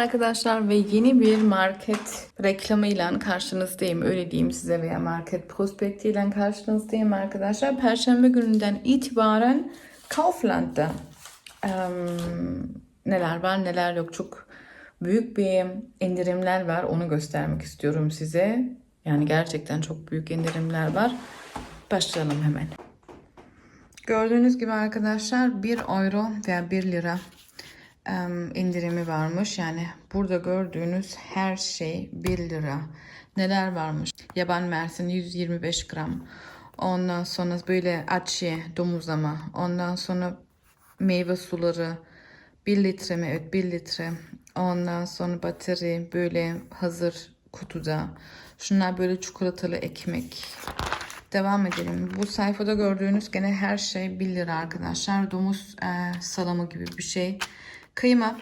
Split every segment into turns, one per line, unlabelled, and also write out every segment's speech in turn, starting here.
arkadaşlar ve yeni bir market reklamıyla karşınızdayım. Öyle diyeyim size veya market prospektiyle karşınızdayım arkadaşlar. Perşembe gününden itibaren Kaufland'da em, neler var neler yok çok büyük bir indirimler var. Onu göstermek istiyorum size. Yani gerçekten çok büyük indirimler var. Başlayalım hemen. Gördüğünüz gibi arkadaşlar 1 euro veya 1 lira indirimi varmış. Yani burada gördüğünüz her şey 1 lira. Neler varmış? Yaban mersin 125 gram. Ondan sonra böyle açı, domuzlama. Ondan sonra meyve suları 1 litre mi? Evet 1 litre. Ondan sonra bateri böyle hazır kutuda. Şunlar böyle çikolatalı ekmek. Devam edelim. Bu sayfada gördüğünüz gene her şey 1 lira arkadaşlar. Domuz e, salamı gibi bir şey. Kıyma.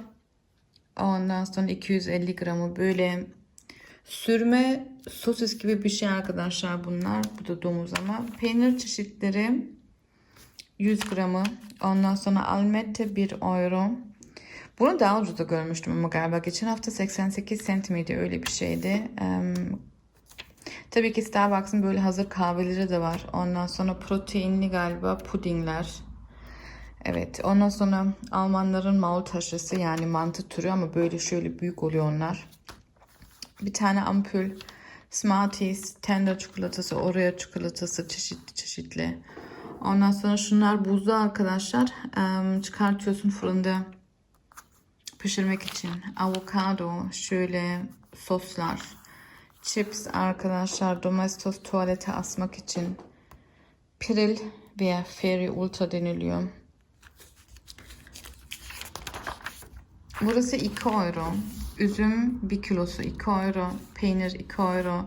Ondan sonra 250 gramı böyle sürme sosis gibi bir şey arkadaşlar bunlar. Bu da domuz ama. Peynir çeşitleri 100 gramı. Ondan sonra almette 1 euro. Bunu daha ucuza görmüştüm ama galiba geçen hafta 88 cent miydi öyle bir şeydi. Em, Tabii ki Starbucks'ın böyle hazır kahveleri de var. Ondan sonra proteinli galiba pudingler. Evet. Ondan sonra Almanların maul taşısı yani mantı türü ama böyle şöyle büyük oluyor onlar. Bir tane ampul Smarties, Tender çikolatası, Oreo çikolatası çeşitli çeşitli. Ondan sonra şunlar buzlu arkadaşlar. Em, çıkartıyorsun fırında pişirmek için. Avokado, şöyle soslar. Chips arkadaşlar domestos tuvalete asmak için. Piril veya Fairy Ultra deniliyor. Burası 2 euro. Üzüm 1 kilosu 2 euro. Peynir 2 euro.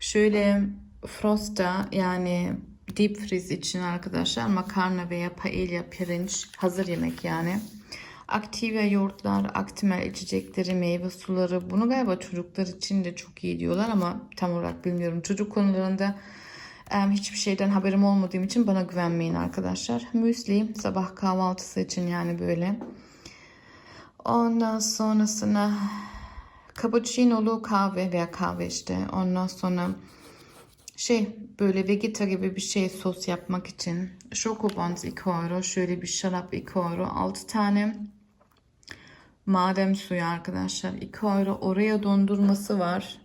Şöyle Frosta yani deep freeze için arkadaşlar makarna veya paella pirinç hazır yemek yani. Activia yoğurtlar, Actimel içecekleri, meyve suları. Bunu galiba çocuklar için de çok iyi diyorlar ama tam olarak bilmiyorum. Çocuk konularında hiçbir şeyden haberim olmadığım için bana güvenmeyin arkadaşlar. Müsli sabah kahvaltısı için yani böyle. Ondan sonrasına cappuccino'lu kahve veya kahve işte. Ondan sonra şey böyle vegeta gibi bir şey sos yapmak için. Şokobons 2 euro. Şöyle bir şarap 2 euro. 6 tane Madem suyu arkadaşlar 2 euro. Oraya dondurması var.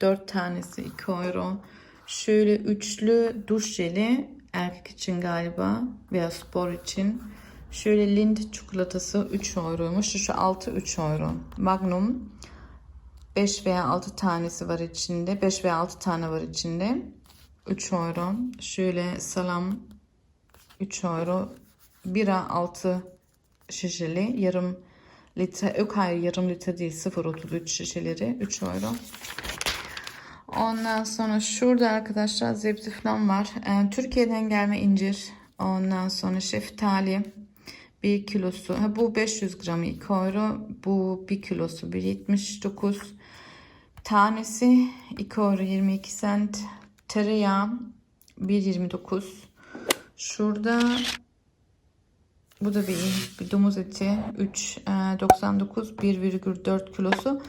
4 tanesi 2 euro. Şöyle üçlü duş jeli erkek için galiba veya spor için. Şöyle Lind çikolatası 3 euroymuş. Şu 6 3 euro. Magnum 5 veya 6 tanesi var içinde. 5 veya 6 tane var içinde. 3 euro. Şöyle salam 3 euro. Bira 6 şişeli. Yarım litre. Yok hayır yarım litre değil. 0.33 şişeleri. 3 euro. Ondan sonra şurada arkadaşlar zebze falan var. Ee, Türkiye'den gelme incir. Ondan sonra şeftali. 1 kilosu. Ha, bu 500 gramı 2 euro. Bu 1 kilosu 1.79. Tanesi 2 euro 22 cent. Tereyağı 1.29. Şurada bu da bir, bir domuz eti 3.99 1,4 kilosu.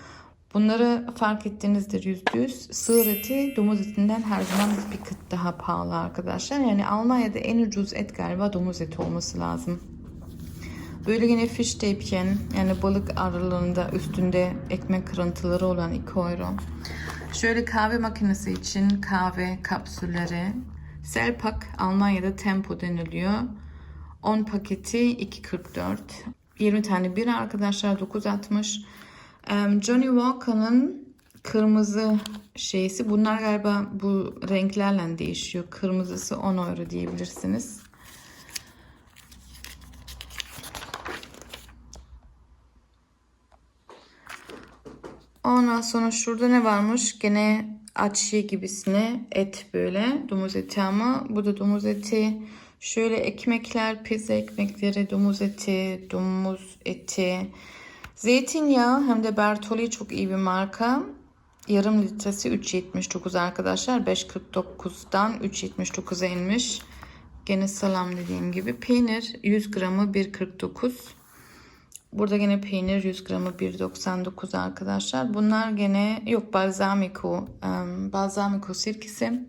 Bunları fark ettiğinizdir %100. Sığır eti domuz etinden her zaman bir kıt daha pahalı arkadaşlar. Yani Almanya'da en ucuz et galiba domuz eti olması lazım. Böyle yine fish tepken yani balık aralığında üstünde ekmek kırıntıları olan 2 euro. Şöyle kahve makinesi için kahve kapsülleri. Selpak Almanya'da Tempo deniliyor. 10 paketi 2.44. 20 tane bir arkadaşlar 9.60. Em, Johnny Walker'ın kırmızı şeysi. Bunlar galiba bu renklerle değişiyor. Kırmızısı 10 euro diyebilirsiniz. Ondan sonra şurada ne varmış? Gene açı gibisine et böyle. Domuz eti ama bu da domuz eti. Şöyle ekmekler, pizza ekmekleri, domuz eti, domuz eti. Zeytinyağı hem de Bertolli çok iyi bir marka. Yarım litresi 3.79 arkadaşlar. 5.49'dan 3.79'a inmiş. Gene salam dediğim gibi. Peynir 100 gramı 1.49. Burada gene peynir 100 gramı 1.99 arkadaşlar. Bunlar gene yok balsamico. em, balsamico sirkesi.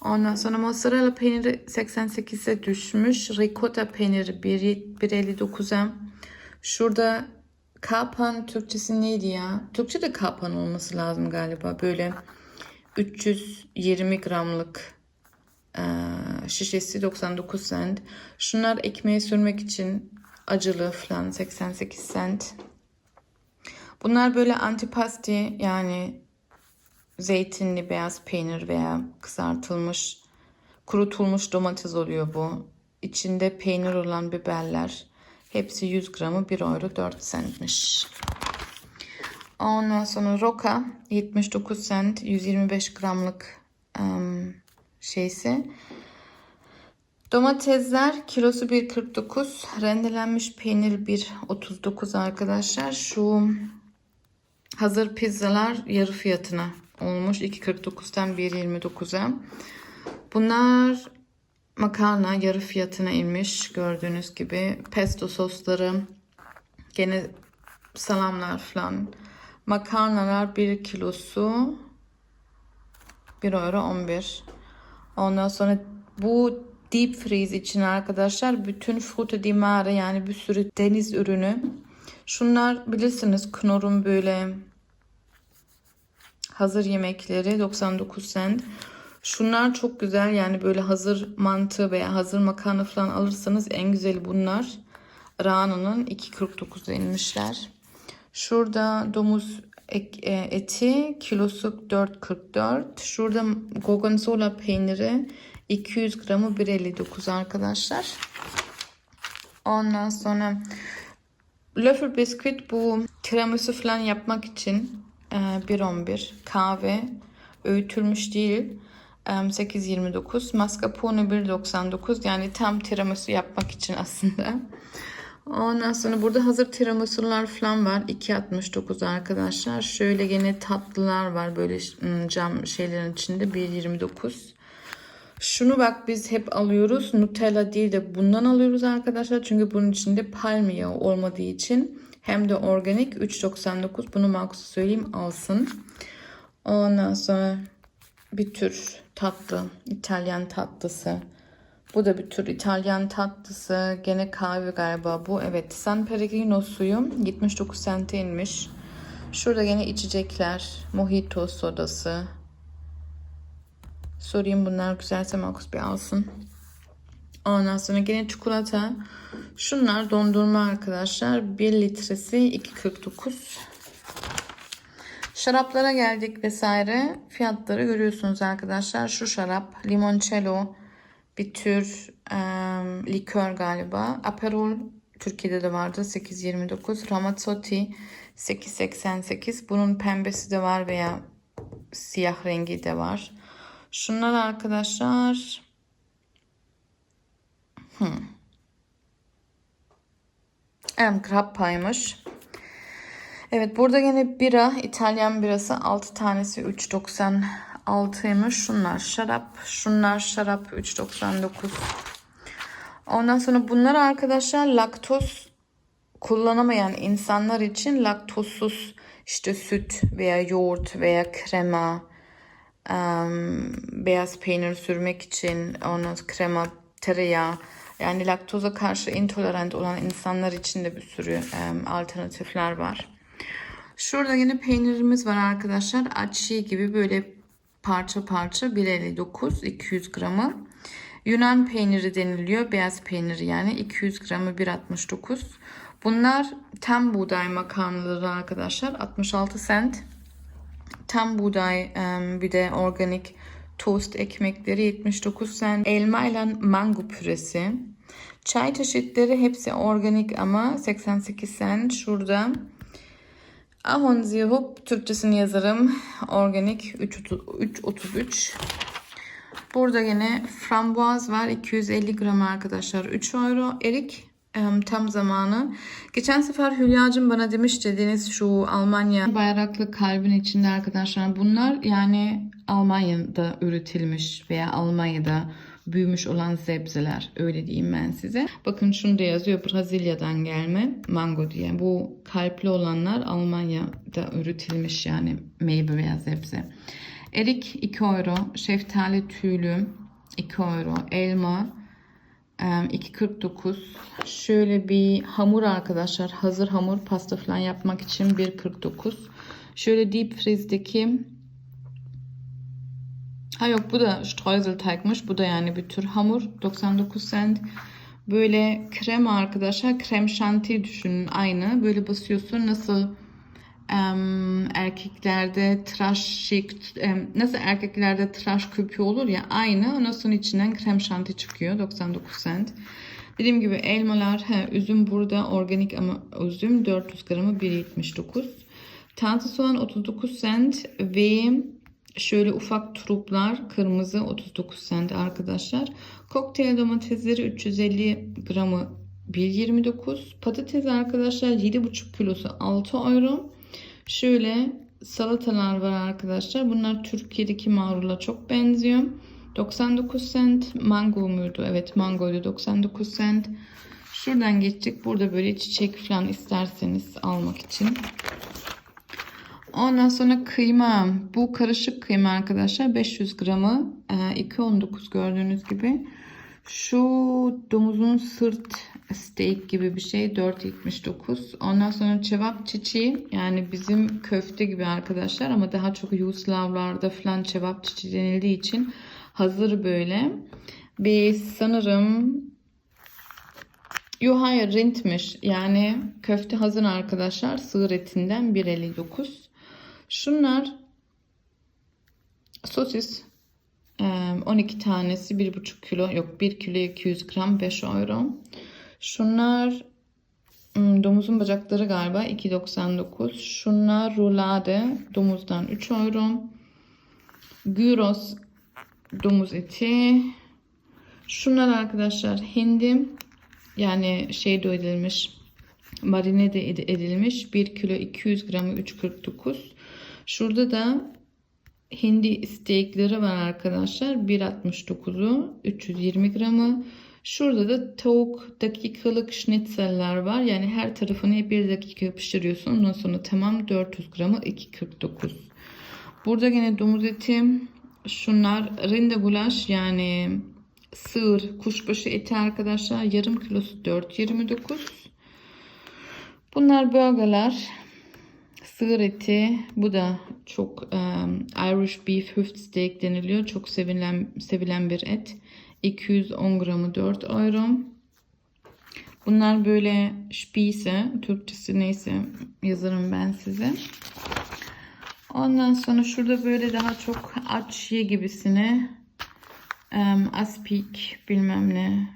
Ondan sonra mozzarella peyniri 88'e düşmüş. Ricotta peyniri 1 1.59'a. Şurada kapan Türkçesi neydi ya? Türkçe'de kapan olması lazım galiba. Böyle 320 gramlık şişesi 99 cent. Şunlar ekmeğe sürmek için acılı falan 88 cent. Bunlar böyle antipasti yani zeytinli beyaz peynir veya kızartılmış kurutulmuş domates oluyor bu. İçinde peynir olan biberler. Hepsi 100 gramı 1 euro 4 centmiş. Ondan sonra roka 79 cent 125 gramlık em, şeysi. Domatesler kilosu 1.49. Rendelenmiş peynir 1.39 arkadaşlar. Şu hazır pizzalar yarı fiyatına olmuş. 2.49'dan 1.29'a. Bunlar makarna yarı fiyatına inmiş. Gördüğünüz gibi pesto sosları gene salamlar falan. Makarnalar 1 kilosu 1 euro 11. Ondan sonra bu deep freeze için arkadaşlar bütün fruto di mare yani bir sürü deniz ürünü. Şunlar bilirsiniz Knorr'un böyle hazır yemekleri 99 cent. Şunlar çok güzel yani böyle hazır mantı veya hazır makarna falan alırsanız en güzeli bunlar. Rano'nun 2.49'a inmişler. Şurada domuz e, eti kilosu 4.44. Şurada gorgonzola peyniri 200 gramı 1.59 arkadaşlar. Ondan sonra Löffel bisküvit bu tiramisu falan yapmak için e, 1.11 kahve öğütülmüş değil e, 8.29 mascarpone 1.99 yani tam tiramisu yapmak için aslında. Ondan sonra burada hazır tiramisular falan var. 2.69 arkadaşlar. Şöyle gene tatlılar var böyle ım, cam şeylerin içinde 1.29. Şunu bak biz hep alıyoruz. Nutella değil de bundan alıyoruz arkadaşlar. Çünkü bunun içinde palmiye olmadığı için hem de organik 3.99. Bunu Markus'a söyleyeyim alsın. Ondan sonra bir tür tatlı. İtalyan tatlısı. Bu da bir tür İtalyan tatlısı. Gene kahve galiba bu. Evet. San Pellegrino suyu 79 sente inmiş. Şurada gene içecekler. Mojito sodası. Sorayım bunlar güzelse Markus bir alsın. Ondan sonra gene çikolata. Şunlar dondurma arkadaşlar. 1 litresi 2.49. Şaraplara geldik vesaire. Fiyatları görüyorsunuz arkadaşlar. Şu şarap limoncello bir tür e, likör galiba. Aperol Türkiye'de de vardı 8.29. Ramazzotti 8.88. Bunun pembesi de var veya siyah rengi de var. Şunlar arkadaşlar hmm. Em Grappa'ymış. Evet burada yine bira İtalyan birası 6 tanesi 3.96'ymış. Şunlar şarap. Şunlar şarap 3.99. Ondan sonra bunlar arkadaşlar laktoz kullanamayan insanlar için laktozsuz işte süt veya yoğurt veya krema em, beyaz peynir sürmek için sonra krema tereyağı yani laktoza karşı intolerant olan insanlar için de bir sürü alternatifler var. Şurada yine peynirimiz var arkadaşlar. Açı gibi böyle parça parça 1.59 200 gramı. Yunan peyniri deniliyor. Beyaz peyniri yani 200 gramı 1.69. Bunlar tam buğday makarnaları arkadaşlar. 66 cent. Tam buğday bir de organik tost ekmekleri 79 cent. Elma ile mango püresi. Çay çeşitleri hepsi organik ama 88 cent. Şurada Ahon sirup Türkçesini yazarım. Organik 3.33. Burada yine frambuaz var. 250 gram arkadaşlar. 3 euro. Erik tam zamanı. Geçen sefer Hülya'cığım bana demiş dediğiniz şu Almanya bayraklı kalbin içinde arkadaşlar. Bunlar yani Almanya'da üretilmiş veya Almanya'da büyümüş olan sebzeler. Öyle diyeyim ben size. Bakın şunu da yazıyor. Brezilya'dan gelme mango diye. Bu kalpli olanlar Almanya'da üretilmiş yani meyve veya sebze. Erik 2 euro. Şeftali tüylü 2 euro. Elma 2.49. Şöyle bir hamur arkadaşlar. Hazır hamur pasta falan yapmak için 1.49. Şöyle deep freeze'deki Ha yok bu da Streuselteigmiş. Bu da yani bir tür hamur. 99 cent. Böyle krem arkadaşlar. Krem şanti düşünün aynı. Böyle basıyorsun nasıl em, erkeklerde tıraş şık em, nasıl erkeklerde tıraş köpüğü olur ya aynı. Sonra içinden krem şanti çıkıyor. 99 cent. Dediğim gibi elmalar, he, üzüm burada organik ama üzüm 400 gramı 1.79. Taze soğan 39 cent ve Şöyle ufak truplar kırmızı 39 cent arkadaşlar. Kokteyl domatesleri 350 gramı 1.29. Patates arkadaşlar 7,5 kilosu 6 euro. Şöyle salatalar var arkadaşlar. Bunlar Türkiye'deki marula çok benziyor. 99 cent. Mango muydu? Evet mangoydu 99 cent. Şuradan geçecek. Burada böyle çiçek falan isterseniz almak için. Ondan sonra kıyma. Bu karışık kıyma arkadaşlar. 500 gramı e, 2.19 gördüğünüz gibi. Şu domuzun sırt steak gibi bir şey 4.79. Ondan sonra cevap çiçeği yani bizim köfte gibi arkadaşlar ama daha çok Yugoslavlarda falan cevap çiçeği denildiği için hazır böyle. Bir sanırım Yo hayır rintmiş. Yani köfte hazır arkadaşlar. Sığır etinden 1.59. Şunlar sosis Eee, 12 tanesi 1,5 kilo yok 1 kilo 200 gram 5 euro. Şunlar hmm, domuzun bacakları galiba 2.99. Şunlar rulade domuzdan 3 euro. Gyros domuz eti. Şunlar arkadaşlar hindi yani şey de edilmiş marine de ed- edilmiş 1 kilo 200 gramı 3.49. Şurada da hindi steakleri var arkadaşlar. 1.69'u 320 gramı. Şurada da tavuk dakikalık schnitzeller var. Yani her tarafını bir dakika pişiriyorsun. Ondan sonra tamam 400 gramı 2.49. Burada yine domuz eti. Şunlar rinde gulaş yani sığır kuşbaşı eti arkadaşlar. Yarım kilosu 4.29. Bunlar burgerler. Sığır eti. Bu da çok um, Irish beef hüft steak deniliyor. Çok sevilen sevilen bir et. 210 gramı 4 euro. Bunlar böyle Spieße. Türkçesi neyse yazarım ben size. Ondan sonra şurada böyle daha çok açye gibisine um, aspik bilmem ne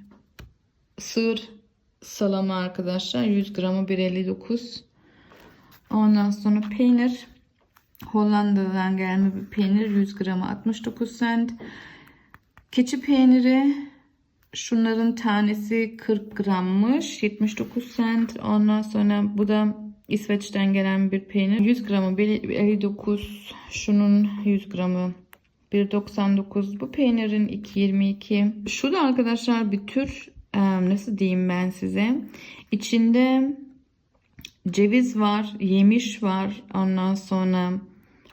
sığır salamı arkadaşlar 100 gramı 1.59 ondan sonra peynir Hollanda'dan gelme bir peynir 100 gramı 69 cent keçi peyniri şunların tanesi 40 grammış 79 cent ondan sonra bu da İsveç'ten gelen bir peynir. 100 gramı 1.59 şunun 100 gramı 1.99 bu peynirin 2.22 şu da arkadaşlar bir tür e, nasıl diyeyim ben size? İçinde ceviz var yemiş var. Ondan sonra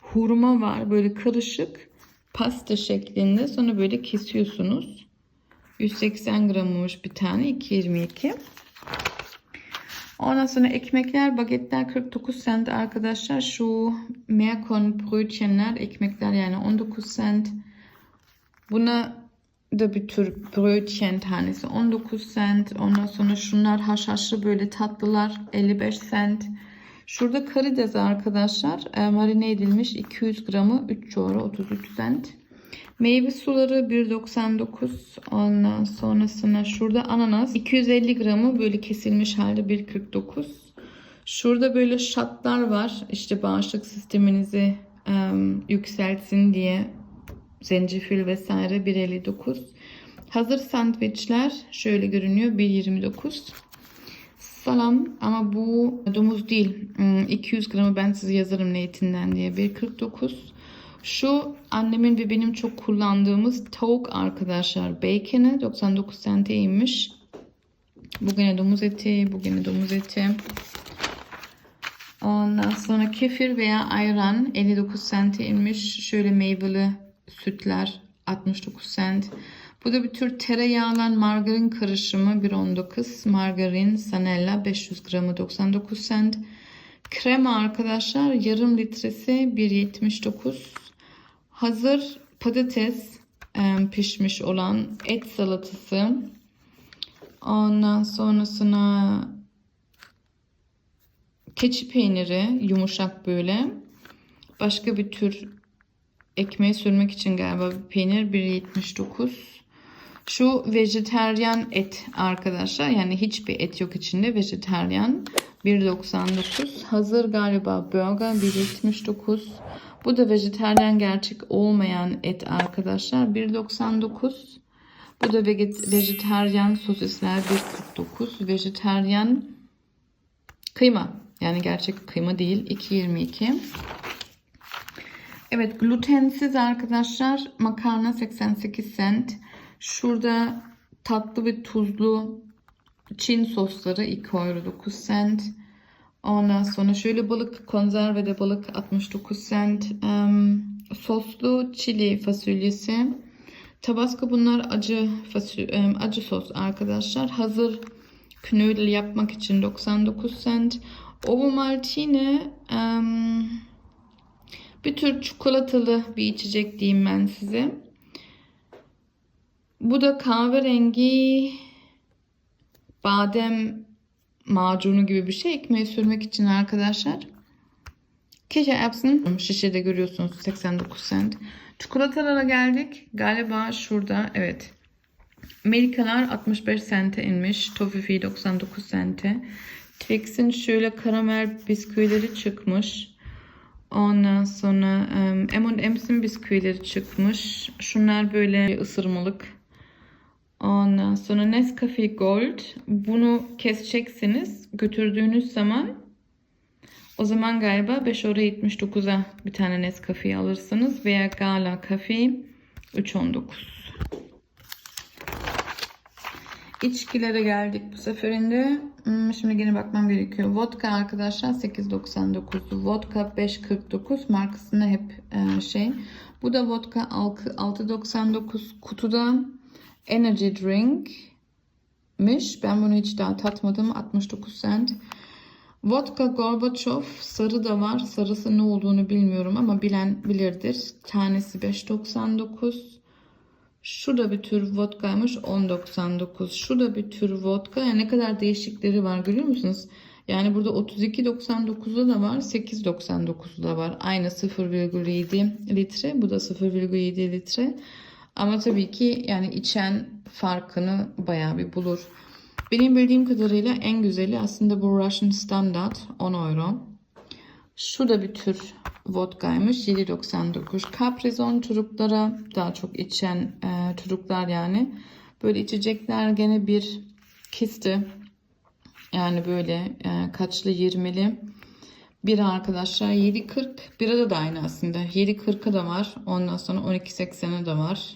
hurma var böyle karışık pasta şeklinde sonra böyle kesiyorsunuz 180 grammış bir tane 2.22 Ondan sonra ekmekler, bagetler 49 cent arkadaşlar. Şu Merkon brötchenler, ekmekler yani 19 cent. Buna da bir tür brötchen tanesi 19 cent. Ondan sonra şunlar haşhaşlı böyle tatlılar 55 cent. Şurada karides arkadaşlar. E, marine edilmiş 200 gramı 3 euro 33 cent. Meyve suları 1.99 ondan sonrasına şurada ananas 250 gramı böyle kesilmiş halde 1.49 şurada böyle şatlar var. İşte bağışıklık sisteminizi em, yükseltsin diye zencefil vesaire 1.59 hazır sandviçler şöyle görünüyor 1.29 salam ama bu domuz değil Hmm, 200 gramı ben size yazarım ne etinden diye 1.49 Şu annemin ve benim çok kullandığımız tavuk arkadaşlar. Bacon'ı 99 centeymiş. Bugüne domuz eti, bugüne domuz eti. Ondan sonra kefir veya ayran 59 cente inmiş. Şöyle meyveli sütler 69 cent. Bu da bir tür tereyağla margarin karışımı 1.19. Margarin sanella 500 gramı 99 cent. Krema arkadaşlar yarım litresi 1.79. Hazır patates pişmiş olan et salatası. Ondan sonrasına keçi peyniri yumuşak böyle. Başka bir tür ekmeğe sürmek için galiba bir peynir 1.79. Şu vejeteryan et arkadaşlar. Yani hiçbir et yok içinde. Vejeteryan 1.99. Hazır galiba burger 1.79. Bu da vejeteryan gerçek olmayan et arkadaşlar. 1.99. Bu da vejeteryan sosisler 1.49. Vejeteryan kıyma. Yani gerçek kıyma değil. 2.22. Evet glutensiz arkadaşlar makarna 88 cent. Şurada tatlı ve tuzlu Çin sosları 2 euro 9 cent. Ondan sonra şöyle balık konserve de balık 69 cent. Em, soslu çili fasulyesi. Tabasco bunlar acı fasulye, em, acı sos arkadaşlar. Hazır knödel yapmak için 99 cent. Ovomaltine em, bir tür çikolatalı bir içecek diyeyim ben size. Bu da kahverengi badem macunu gibi bir şey ekmeğe sürmek için arkadaşlar. Keşke yapsın. Şişede görüyorsunuz 89 cent. Çikolatalara geldik. Galiba şurada evet. Amerikalar 65 sente inmiş. Toffee 99 sente. Twix'in şöyle karamel bisküvileri çıkmış. Ondan sonra M&M's'in bisküvileri çıkmış. Şunlar böyle ısırmalık. Ondan sonra Nescafe Gold. Bunu keseceksiniz. Götürdüğünüz zaman o zaman galiba 5 euro 79'a bir tane Nescafe alırsınız. Veya Gala Cafe 3.19. İçkilere geldik bu seferinde. Hmm, Şimdi yine bakmam gerekiyor. Vodka arkadaşlar 8.99. Vodka 5.49. Markasında hep e, şey. Bu da vodka 6.99 kutuda. Energy drinkmiş. Ben bunu hiç daha tatmadım. 69 cent. Vodka Gorbachev sarı da var. Sarısı ne olduğunu bilmiyorum ama bilen bilirdir. Tanesi 5.99. Şu da bir tür vodkaymış 10.99. Şu da bir tür vodka. Yani ne kadar değişikleri var görüyor musunuz? Yani burada 32.99'da da var, 8.99'da da var. Aynı 0,7 litre. Bu da 0,7 litre. Ama tabii ki yani içen farkını bayağı bir bulur. Benim bildiğim kadarıyla en güzeli aslında bu Russian Standard 10 euro. Şu da bir tür vodkaymış 7.99. Caprizon çocuklara daha çok içen e, çocuklar yani. Böyle içecekler gene bir kisti. Yani böyle e, kaçlı 20'li. Bir arkadaşlar 7.40. Bira da aynı aslında. 7.40'a da var. Ondan sonra 12.80'e de var.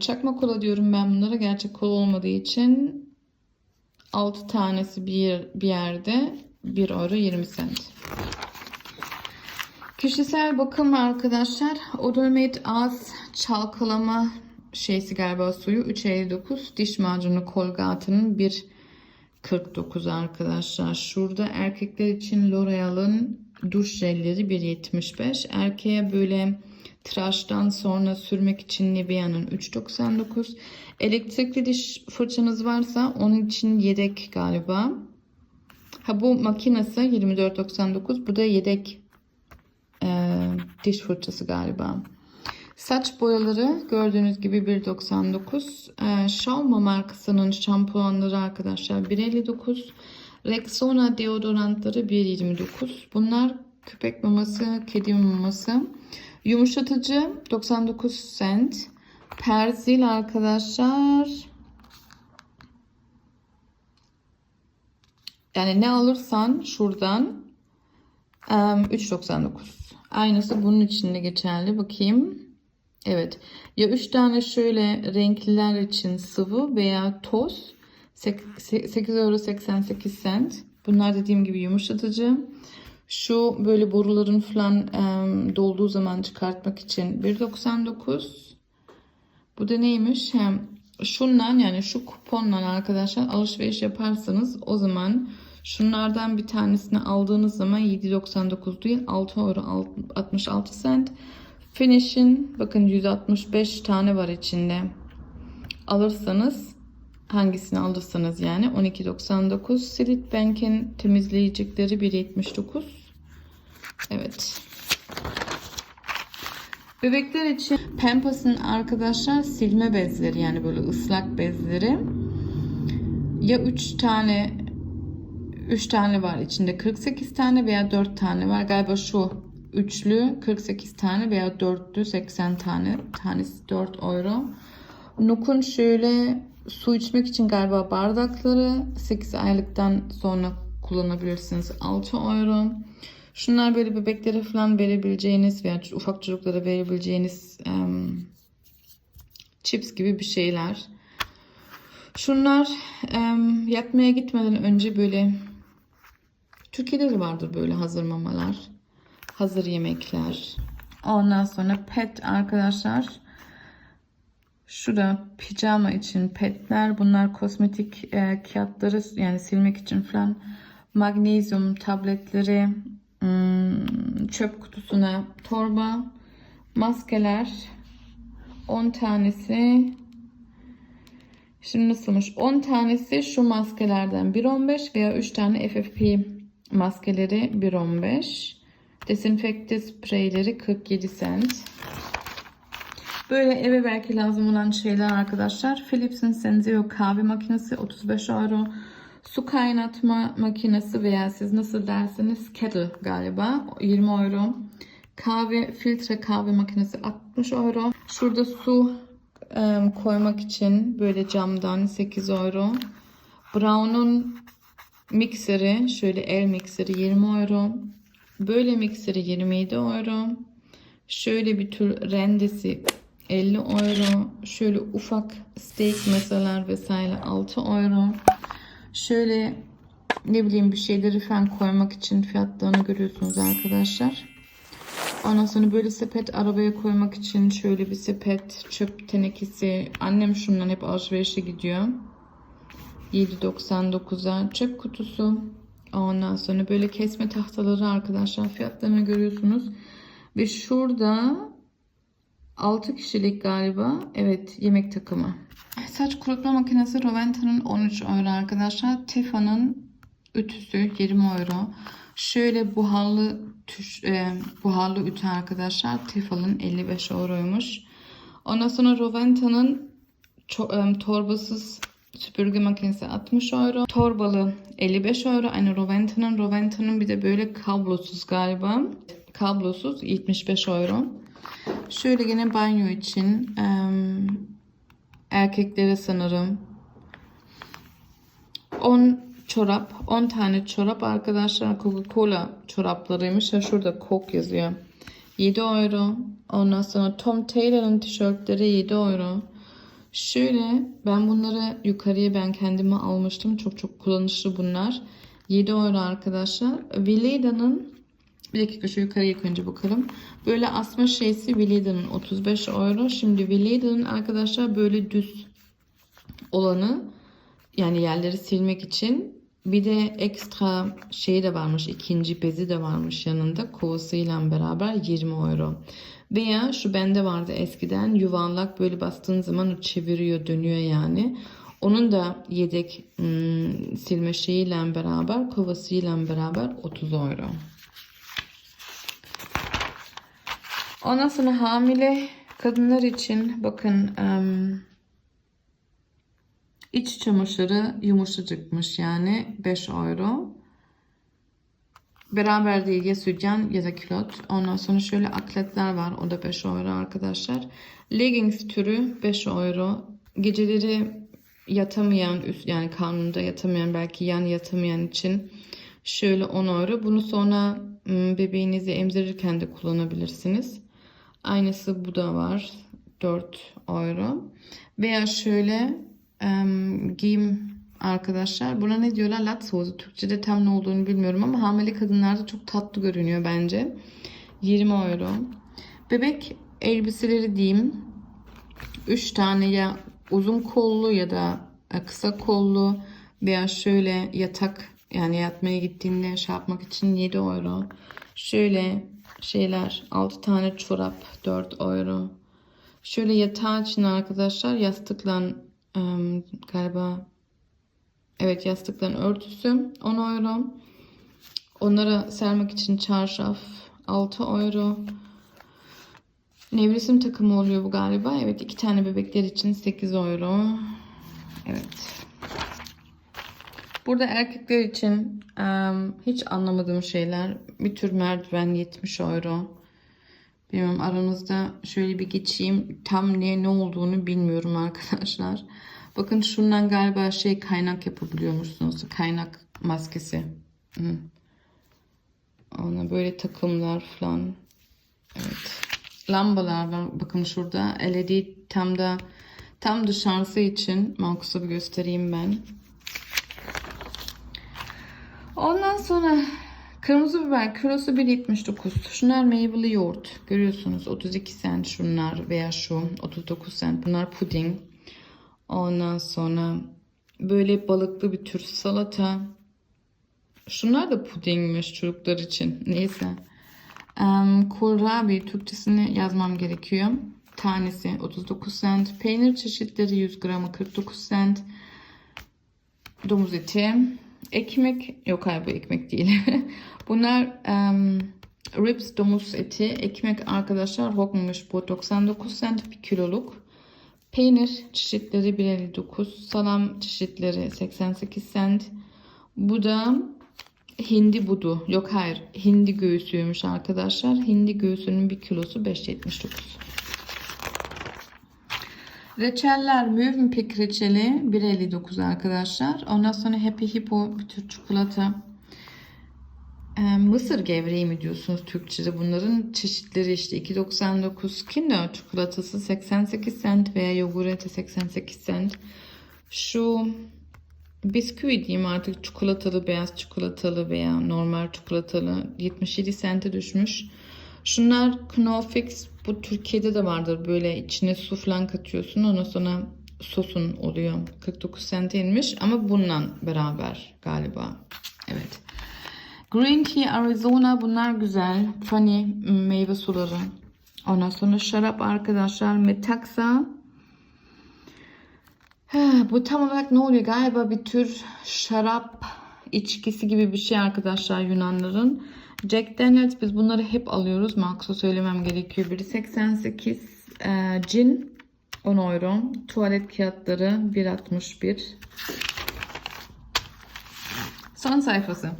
Çakma kola diyorum ben bunlara. Gerçek kola olmadığı için 6 tanesi bir, bir yerde 1 euro 20 cent. Kişisel bakım arkadaşlar. Odormate ağız çalkalama şeysi galiba suyu 3.59. Diş macunu Colgate'ın 1.49 arkadaşlar. Şurada erkekler için L'Oreal'ın duş jelleri 1.75. Erkeğe böyle tıraştan sonra sürmek için Nivea'nın 3.99. Elektrikli diş fırçanız varsa onun için yedek galiba. Ha bu makinesi 24.99. Bu da yedek e, diş fırçası galiba. Saç boyaları gördüğünüz gibi 1.99. E, Schauma markasının şampuanları arkadaşlar 1.59. Rexona deodorantları 1.29. Bunlar köpek maması, kedi maması. Yumuşatıcı 99 cent. Perzil arkadaşlar. Yani ne alırsan şuradan em, 3.99. Aynısı bunun için de geçerli. Bakayım. Evet. Ya 3 tane şöyle renkliler için sıvı veya toz 8 euro 88 cent. Bunlar dediğim gibi yumuşatıcı. Şu böyle boruların falan em, dolduğu zaman çıkartmak için 1.99. Bu da neymiş? Hem şundan yani şu kuponla arkadaşlar alışveriş yaparsanız o zaman şunlardan bir tanesini aldığınız zaman 7.99 değil 6 euro 66 cent. Finish'in bakın 165 tane var içinde. Alırsanız hangisini alırsanız yani. 12.99 Silit Bank'in temizleyecekleri 1.79 Evet. Bebekler için Pampas'ın arkadaşlar silme bezleri yani böyle ıslak bezleri. Ya 3 tane 3 tane var içinde 48 tane veya 4 tane var. Galiba şu üçlü 48 tane veya dörtlü 80 tane. Tanesi 4 euro. Nuk'un şöyle su içmek için galiba bardakları 8 aylıktan sonra kullanabilirsiniz 6 euro Şunlar böyle bebeklere falan verebileceğiniz veya ufak çocuklara verebileceğiniz em, chips gibi bir şeyler. Şunlar em, yatmaya gitmeden önce böyle Türkiye'de de vardır böyle hazır mamalar. Hazır yemekler. Ondan sonra pet arkadaşlar. Şurada pijama için petler. Bunlar kosmetik e, kağıtları yani silmek için falan. Magnezyum tabletleri. Hmm, çöp kutusuna torba. Maskeler. 10 tanesi. Şimdi nasılmış? 10 tanesi şu maskelerden 1.15 veya 3 tane FFP maskeleri 1.15. Desinfekte spreyleri 47 cent. Böyle eve belki lazım olan şeyler arkadaşlar. Philips'in Senseo kahve makinesi 35 euro. Su kaynatma makinesi veya siz nasıl derseniz kettle galiba 20 euro. Kahve filtre kahve makinesi 60 euro. Şurada su e, koymak için böyle camdan 8 euro. Brown'un mikseri şöyle el mikseri 20 euro. Böyle mikseri 27 euro. Şöyle bir tür rendesi 50 euro. Şöyle ufak steak mesalar vesaire 6 euro. Şöyle ne bileyim bir şeyleri falan koymak için fiyatlarını görüyorsunuz arkadaşlar. Ondan sonra böyle sepet arabaya koymak için şöyle bir sepet çöp tenekesi. Annem şundan hep alışverişe gidiyor. 7.99'a çöp kutusu. Ondan sonra böyle kesme tahtaları arkadaşlar fiyatlarını görüyorsunuz. Ve şurada 6 kişilik galiba. Evet yemek takımı. Saç kurutma makinesi Roventa'nın 13 euro arkadaşlar. Tefa'nın ütüsü 20 euro. Şöyle buharlı tüş, e, buharlı ütü arkadaşlar. Tefal'ın 55 euroymuş. Ondan sonra Roventa'nın e, torbasız süpürge makinesi 60 euro. Torbalı 55 euro. Aynı Roventa'nın. Roventa'nın bir de böyle kablosuz galiba. Kablosuz 75 euro. Şöyle gene banyo için e, erkeklere sanırım 10 çorap 10 tane çorap. Arkadaşlar Coca-Cola çoraplarıymış. Ya şurada Coke yazıyor. 7 euro. Ondan sonra Tom Taylor'ın tişörtleri 7 euro. Şöyle ben bunları yukarıya ben kendime almıştım. Çok çok kullanışlı bunlar. 7 euro arkadaşlar. Veleda'nın bir dakika şu yukarıya önce bakalım. Böyle asma şeysi Veleda'nın 35 euro. Şimdi Veleda'nın arkadaşlar böyle düz olanı yani yerleri silmek için bir de ekstra şey de varmış. ikinci bezi de varmış yanında. Kovasıyla beraber 20 euro. Veya şu bende vardı eskiden yuvarlak böyle bastığın zaman çeviriyor dönüyor yani. Onun da yedek hmm, silme şeyiyle beraber kovasıyla beraber 30 euro. Ondan sonra hamile kadınlar için bakın iç çamaşırı yumuşacıkmış yani 5 euro. Beraber değil ya sütyen ya da kilot. Ondan sonra şöyle atletler var. O da 5 euro arkadaşlar. Leggings türü 5 euro. Geceleri yatamayan üst yani karnında yatamayan belki yan yatamayan için şöyle 10 euro. Bunu sonra bebeğinizi emzirirken de kullanabilirsiniz. Aynısı bu da var. 4 euro. Veya şöyle em, giyim arkadaşlar. Buna ne diyorlar? Latzhose. Türkçe'de tam ne olduğunu bilmiyorum ama hamile kadınlarda çok tatlı görünüyor bence. 20 euro. Bebek elbiseleri diyeyim. 3 tane ya uzun kollu ya da e, kısa kollu veya şöyle yatak yani yatmaya gittiğinde şey yapmak için 7 euro. Şöyle şeyler 6 tane çorap 4 euro. Şöyle yatağı için arkadaşlar yastıkla em, galiba evet yastıkların örtüsü 10 euro. Onlara sermek için çarşaf 6 euro. Nevresim takımı oluyor bu galiba. Evet iki tane bebekler için 8 euro. Evet. Burada erkekler için em, hiç anlamadığım şeyler. Bir tür merdiven 70 euro. Bilmiyorum aranızda şöyle bir geçeyim. Tam ne ne olduğunu bilmiyorum arkadaşlar. Bakın şundan galiba şey kaynak yapabiliyormuşsunuz. Kaynak maskesi. Hı. Ona böyle takımlar falan. Evet. Lambalar var. Bakın şurada. LED tam da tam dışarısı için Markus'a bir göstereyim ben. Ondan sonra kırmızı biber kilosu 1.79. Şunlar meyveli yoğurt. Görüyorsunuz 32 cent şunlar veya şu 39 cent. Bunlar puding. Ondan sonra böyle balıklı bir tür salata. Şunlar da pudingmiş çocuklar için. Neyse. Um, kohlrabi Türkçesini yazmam gerekiyor. Tanesi 39 cent. Peynir çeşitleri 100 gramı 49 cent. Domuz eti. Ekmek. Yok hayır bu ekmek değil. Bunlar um, ribs domuz eti. Ekmek arkadaşlar hokmuş bu 99 cent bir kiloluk. Peynir çeşitleri 1.59. Salam çeşitleri 88 cent. Bu da hindi budu. Yok hayır. Hindi göğsüymüş arkadaşlar. Hindi göğsünün bir kilosu 5.79. Reçeller Mövenpick reçeli 1.59 arkadaşlar. Ondan sonra Happy Hippo bir tür çikolata. Ee, mısır gevreği mi diyorsunuz Türkçe'de? Bunların çeşitleri işte 2.99 Kinder çikolatası 88 cent veya yogurete 88 cent. Şu bisküvi diyeyim artık çikolatalı, beyaz çikolatalı veya normal çikolatalı 77 sente düşmüş. Şunlar Knofix bu Türkiye'de de vardır böyle içine su falan katıyorsun ondan sonra sosun oluyor. 49 sente inmiş ama bununla beraber galiba. Evet. Green Tea Arizona bunlar güzel. Funny meyve suları. Ondan sonra şarap arkadaşlar. Metaxa. Bu tam olarak ne oluyor? Galiba bir tür şarap içkisi gibi bir şey arkadaşlar Yunanların. Jack Daniels biz bunları hep alıyoruz. Max'a söylemem gerekiyor. Biri 88 e, cin 10 euro. Tuvalet kağıtları 1.61. Son sayfası.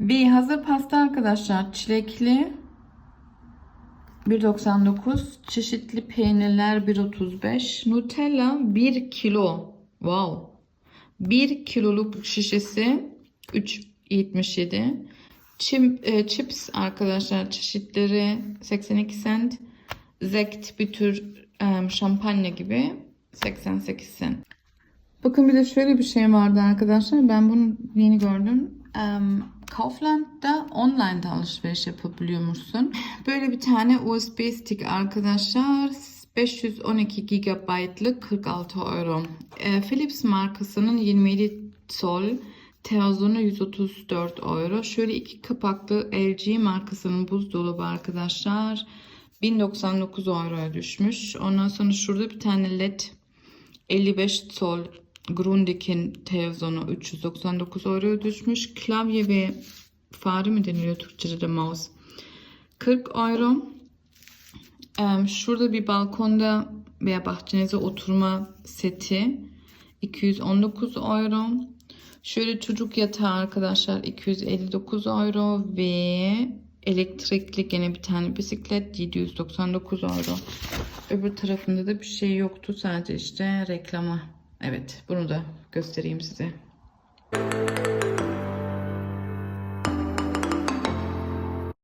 Bir hazır pasta arkadaşlar. Çilekli 1.99 çeşitli peynirler 1.35 Nutella 1 kilo wow 1 kiloluk şişesi 3.77 Çim, e, chips arkadaşlar çeşitleri 82 cent Zekt bir tür e, şampanya gibi 88 cent Bakın bir de şöyle bir şey vardı arkadaşlar. Ben bunu yeni gördüm. Em, Kaufland'da online'da alışveriş yapabiliyormuşsun. Böyle bir tane USB stick arkadaşlar. 512 GB'lık 46 euro. E, Philips markasının 27 sol televizyonu 134 euro. Şöyle iki kapaklı LG markasının buzdolabı arkadaşlar. 1099 euroya düşmüş. Ondan sonra şurada bir tane led 55 sol Grundig'in televizyonu 399 euroya düşmüş. Klavye ve fare mi deniliyor Türkçe'de de mouse? 40 euro. Şurada bir balkonda veya bahçenize oturma seti 219 euro. Şöyle çocuk yatağı arkadaşlar 259 euro ve elektrikli gene bir tane bisiklet 799 euro. Öbür tarafında da bir şey yoktu sadece işte reklama. Evet bunu da göstereyim size.